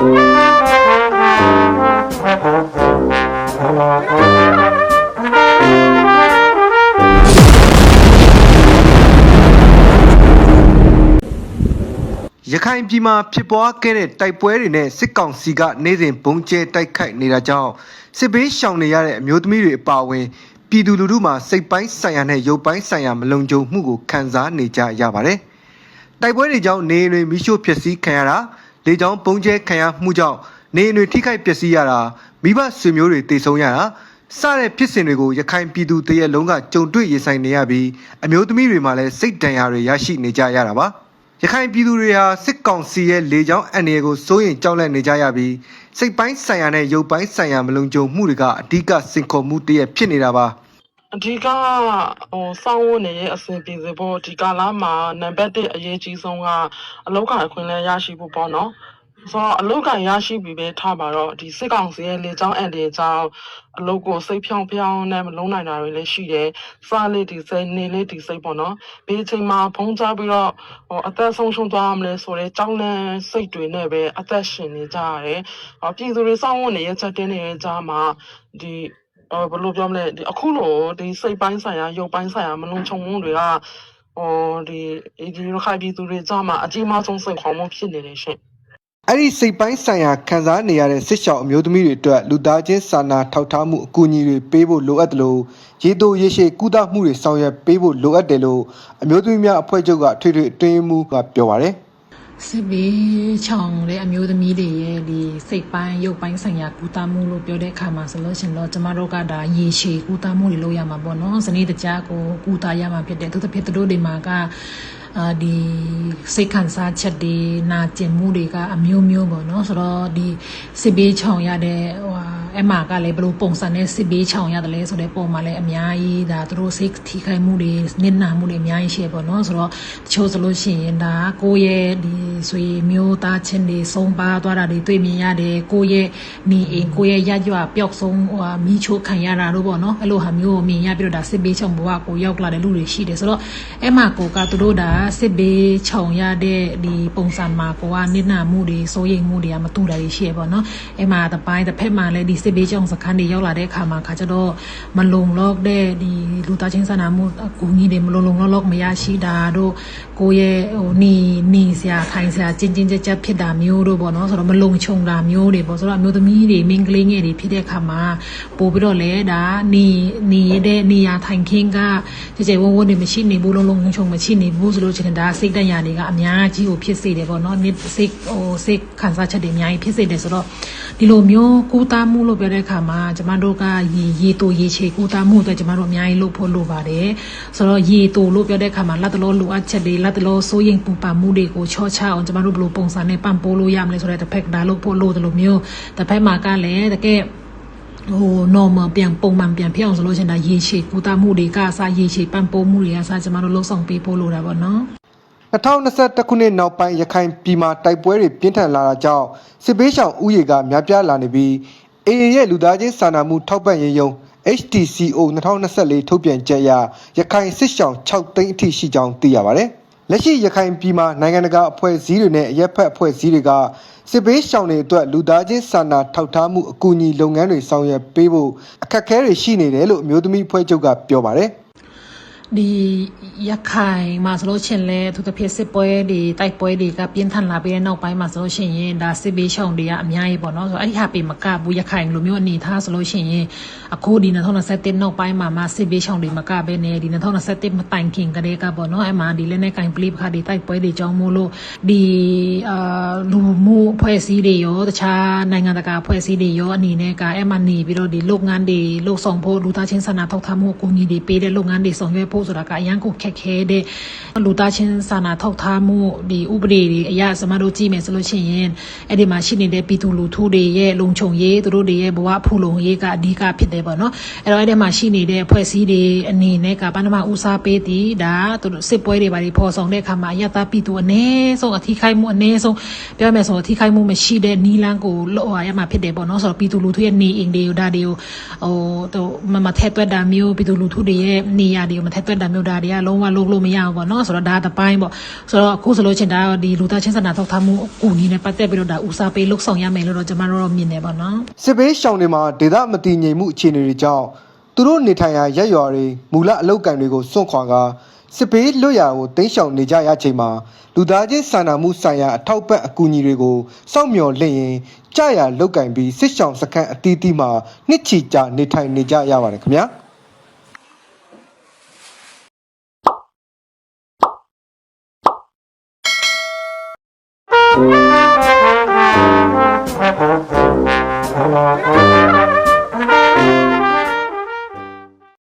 ရခိုင်ပြည်မှာဖြစ်ပွားခဲ့တဲ့တိုက်ပွဲတွေနဲ့စစ်ကောင်စီကနေစဉ်ဘုံကျဲတိုက်ခိုက်နေတာကြောင့်စစ်ဘေးရှောင်နေရတဲ့အမျိုးသမီးတွေအပါအဝင်ပြည်သူလူထုမှာစိတ်ပိုင်းဆိုင်ရာနဲ့ရုပ်ပိုင်းဆိုင်ရာမလုံခြုံမှုကိုခံစားနေကြရပါတယ်။တိုက်ပွဲတွေကြောင့်နေအိမ်တွေမိရှို့ဖျက်ဆီးခံရတာ လေကြောင်းဘုံကျဲခံရမှုကြောင့်နေအိမ်တွေထိခိုက်ပျက်စီးရတာမိဘဆွေမျိုးတွေတေဆုံးရတာစတဲ့ဖြစ်စဉ်တွေကိုရခိုင်ပြည်သူတရက်လုံးကကြုံတွေ့ရင်ဆိုင်နေရပြီးအမျိုးသမီးတွေမှာလည်းစိတ်ဒဏ်ရာတွေရရှိနေကြရတာပါ။ရခိုင်ပြည်သူတွေဟာစစ်ကောင်စီရဲ့လေကြောင်းအန္တရာယ်ကိုစိုးရိမ်ကြောက်လန့်နေကြရပြီးစိတ်ပိုင်းဆိုင်ရာနဲ့ရုပ်ပိုင်းဆိုင်ရာမလုံခြုံမှုတွေကအဓိကစင်ခေါ်မှုတစ်ရပ်ဖြစ်နေတာပါ အဓိကဟိုစောင်းဝနေရဲ့အဆင်ပြေစေဖို့ဒီကာလမှာနံပါတ်1အရေးကြီးဆုံးကအလောက်ကအခွင့်အလမ်းရရှိဖို့ပေါ့နော်ဆိုတော့အလောက်ကန်ရရှိပြီပဲထားပါတော့ဒီစစ်ကောင်စီရဲ့လေကြောင်းအန်ဒီကြောင့်အလုပ်ကိုစိတ်ဖြောင်းဖြောင်းနဲ့မလုံးနိုင်တာတွေလည်းရှိတယ်။စားလေးဒီစိတ်နေလေးဒီစိတ်ပေါ့နော်။ဒီအချိန်မှာဖုံးချပြီးတော့ဟိုအသက်ဆုံးရှုံးသွားမလဲဆိုတော့ကြောင်းလန့်စိတ်တွေနဲ့ပဲအသက်ရှင်နေကြရတယ်။ဟောပြည်သူတွေစောင့်ဝင်နေတဲ့ချက်တင်းနေတဲ့ကြားမှာဒီ အော်ဘယ်လိုပြောမလဲဒီအခုလိုဒီစိတ်ပိုင်းဆိုင်ရာရုပ်ပိုင်းဆိုင်ရာမလုံခြုံမှုတွေကဟိုဒီဒီရခိုင်ပြည်သူတွေကြားမှာအကြီးမားဆုံးစိန်ခေါ်မှုဖြစ်နေတယ်ရှင်အဲ့ဒီစိတ်ပိုင်းဆိုင်ရာခံစားနေရတဲ့စစ်ရှောင်အမျိုးသမီးတွေအတွက်လူသားချင်းစာနာထောက်ထားမှုအကူအညီတွေပေးဖို့လိုအပ်တယ်လို့ရေတိုရေရှည်ကုသမှုတွေဆောင်ရွက်ပေးဖို့လိုအပ်တယ်လို့အမျိုးသမီးများအဖွဲ့ချုပ်ကထွေထွေအတွင်းရေးမှူးကပြောပါတယ် စစ်ဘေးချောင်တဲ့အမျိုးသမီးတွေရဲ့ဒီစိတ်ပိုင်းရုပ်ပိုင်းဆိုင်ရာကုသမှုလို့ပြောတဲ့အခါမှာဆိုလို့ရှရင်တော့ကျမတို့ကဒါရေရှည်ကုသမှုတွေလုပ်ရမှာပေါ့နော်။စနေတကြားကိုကုသရမှာဖြစ်တယ်။သူတစ်ဖြစ်သူတို့တွေမှာကအာဒီစိတ်ခံစားချက်တွေနာကျင်မှုတွေကအမျိုးမျိုးပေါ့နော်ဆိုတော့ဒီစစ်ဘေးချောင်ရတဲ့ဟိုဟာ အမကလည်းဘယ်လိုပုံစံနဲ့စစ်ဘေးချောင်ရတယ်လဲဆိုတဲ့ပုံမှာလည်းအများကြီးဒါသူတို့စိတ်ထိခိုက်မှုတွေနစ်နာမှုတွေအများကြီးရှိရပေါ့နော်ဆိုတော့တချို့ဆိုလို့ရှိရင်ဒါကိုယ့်ရဲ့ဒီဆိုရင်မျိုးသားချင်းတွေဆုံးပါသွားတာတွေတွေ့မြင်ရတယ်ကိုယ့်ရဲ့မိအိမ်ကိုယ့်ရဲ့ရကြွပျောက်ဆုံးဟိုဟာမိချိုးခံရတာတို့ပေါ့နော်အဲ့လိုဟာမျိုးကိုမြင်ရပြီးတော့ဒါစစ်ဘေးချောင်ဘဝကိုရောက်လာတဲ့လူတွေရှိတယ်ဆိုတော့အဲ့မှာကိုကသူတို့ဒါစစ်ဘေးချောင်ရတဲ့ဒီပုံစံမှာကိုကနစ်နာမှုတွေစိုးရိမ်မှုတွေကမတူတာတွေရှိရပေါ့နော်အဲ့မှာတစ်ပိုင်းတစ်ဖက်မှာလည်းဒီစစ်ဘေးချောင်စခန်းတွေရောက်လာတဲ့အခါမှာခါကျတော့မလုံလောက်တဲ့ဒီလူသားချင်းစာနာမှုအကူအညီတွေမလုံလုံလောက်လောက်မရရှိတာတို့ကိုယ့်ရဲ့ဟိုနီနီစရာခိုင်စရာကျင်းကျင်းကြက်ကြက်ဖြစ်တာမျိုးတို့ပေါ့နော်ဆိုတော့မလုံခြုံတာမျိုးတွေပေါ့ဆိုတော့အမျိုးသမီးတွေမင်းကလေးငယ်တွေဖြစ်တဲ့အခါမှာပို့ပြီးတော့လဲဒါနီနီရတဲ့နေရာထိုင်ခင်းကကြကြဝဝတွေမရှိနေဘူးလုံးလုံးချုံမရှိနေဘူးဆိုလို့ချင်တာစိတ်တရတွေကအများကြီးကိုဖြစ်စေတယ်ပေါ့နော်နိစိတ်ဟိုစိတ်ခံစားချက်တွေအများကြီးဖြစ်စေတယ်ဆိုတော့ဒီလိုမျိုးကူးသားမှုလို့ပြောတဲ့အခါမှာကျမတို့ကရေရေတိုရေချေကူးသားမှုအတွက်ကျမတို့အများကြီးလုပ်ဖို့လိုပါတယ်ဆိုတော့ရေတိုလို့ပြောတဲ့အခါမှာလက်တလောလိုအပ်ချက်တွေလက်တလောစိုးရိမ်ပူပန်မှုတွေကိုချောချအောင်ကျမတို့ဘယ်လိုပုံစံနဲ့ပံ့ပိုးလို့ရမလဲဆိုတဲ့တစ်ဖက်ကဒါလုပ်ဖို့လိုတယ်လို့မျိုးတစ်ဖက်မှာကလည်းတကယ်ဟို normal ပြန်ပုံမှန်ပြန်ဖြစ်အောင်ဆိုလို့ရှိရင်ဒါရေရှည်ကူတာမှုတွေကအစားရေရှည်ပံ့ပိုးမှုတွေကအစားကျမတို့လှုပ်ဆောင်ပေးဖို့လိုတာပေါ့နော်2021ခုနှစ်နောက်ပိုင်းရခိုင်ပြည်မှာတိုက်ပွဲတွေပြင်းထန်လာတာကြောင့်စစ်ဘေးရှောင်ဥယေကများပြားလာနေပြီး AA ရဲ့လူသားချင်းစာနာမှုထောက်ပံ့ရေးယုံ HTCO 2024ထုတ်ပြန်ချက်အရရခိုင်စစ်ရှောင်6သိန်းအထိရှိကြောင်းသိရပါတယ်။လက်ရှိရခိုင်ပြည်မှာနိုင်ငံတကာအဖွဲ့အစည်းတွေနဲ့အရက်ဖက်အဖွဲ့အစည်းတွေကစစ်ဘေးရှောင်တွေအတွက်လူသားချင်းစာနာထောက်ထားမှုအကူအညီလုပ်ငန်းတွေဆောင်ရွက်ပေးဖို့အခက်အခဲတွေရှိနေတယ်လို့အမျိုးသမီးအဖွဲ့ချုပ်ကပြောပါတယ် ဒီရခိုင်မှာဆိုလို့ရှရင်လဲသူတစ်ဖြစ်စစ်ပွဲတွေတိုက်ပွဲတွေကပြင်းထန်လာပြီးတဲ့နောက်ပိုင်းမှာဆိုလို့ရှရင်ဒါစစ်ဘေးရှောင်တွေကအများကြီးပေါ့နော်ဆိုတော့အဲ့ဒီဟာပေမကဘူးရခိုင်လိုမျိုးအနေထားဆိုလို့ရှရင်အခုဒီ2021နောက်ပိုင်းမှာမှစစ်ဘေးရှောင်တွေမကဘဲနဲ့ဒီ2021မတိုင်ခင်ကတည်းကပေါ့နော်အဲ့မှာဒီလက်နဲ့ကင်ပလီပခါဒီတိုက်ပွဲတွေကြောင်းမို့လို့ဒီအာလူမှုအဖွဲ့အစည်းတွေရောတခြားနိုင်ငံတကာအဖွဲ့အစည်းတွေရောအနေနဲ့ကအဲ့မှာနေပြီးတော့ဒီလုပ်ငန်းတွေလှုပ်ဆောင်ဖို့လူသားချင်းစာနာထောက်ထားမှုအကူအညီတွေပေးတဲ့လုပ်ငန်းတွေဆောင်ရွက်ဖို့ဆိုတာကအရန်ကိုခက်ခဲတဲ့လူသားချင်းစာနာထောက်ထားမှုဒီဥပဒေတွေအရာစမတို့ကြည့်မယ်ဆိုလို့ရှိရင်အဲ့ဒီမှာရှိနေတဲ့ပြည်သူလူထုတွေရဲ့လုံခြုံရေးသူတို့တွေရဲ့ဘဝဖူလုံရေးကအဓိကဖြစ်တယ်ပေါ့နော်အဲ့တော့အဲ့ဒီမှာရှိနေတဲ့အဖွဲ့အစည်းတွေအနေနဲ့ကပဏ္ဍမဦးစားပေးတည်ဒါသူတို့စစ်ပွဲတွေဘာတွေဖော်ဆောင်တဲ့အခါမှာအယက်သားပြည်သူအ ਨੇ ဆုံးအထီးခိုက်မှုအ ਨੇ ဆုံးပြောမယ်ဆိုအထီးခိုက်မှုမရှိတဲ့နီလန်းကိုလောဟာရမှာဖြစ်တယ်ပေါ့နော်ဆိုတော့ပြည်သူလူထုရဲ့နေအိမ်တွေကိုဒါတွေကိုဟိုသူမမထက်သွက်တာမျိုးပြည်သူလူထုတွေရဲ့နေရာတွေကိုမထက်သွက်သွက်တာမျိုးဒါတွေကလုံးဝလုပ်လို့မရဘူးပေါ့နော်ဆိုတော့ဒါတစ်ပိုင်းပေါ့ဆိုတော့အခုဆိုလို့ချင်းဒါဒီလူသားချင်းစာနာထောက်ထားမှုအကူအညီနဲ့ပတ်သက်ပြီးတော့ဒါဦးစားပေးလှုပ်ဆောင်ရမယ်လို့တော့ကျွန်မတို့တော့မြင်နေပါနော်စစ်ဘေးရှောင်တွေမှာဒေသမတည်ငြိမ်မှုအခြေအနေတွေကြောင့်သူတို့နေထိုင်ရာရက်ရွာတွေမူလအလောက်ကန်တွေကိုစွန့်ခွာကာစစ်ဘေးလွတ်ရာကိုတင်းရှောင်နေကြရချိန်မှာလူသားချင်းစာနာမှုဆိုင်ရာအထောက်ပံ့အကူအညီတွေကိုစောင့်မျှော်လင့်ရင်ကြာရလောက်ကင်ပြီးစစ်ရှောင်စခန်းအသီးသီးမှာနှစ်ချီကြာနေထိုင်နေကြရပါတယ်ခင်ဗျာ။ Thank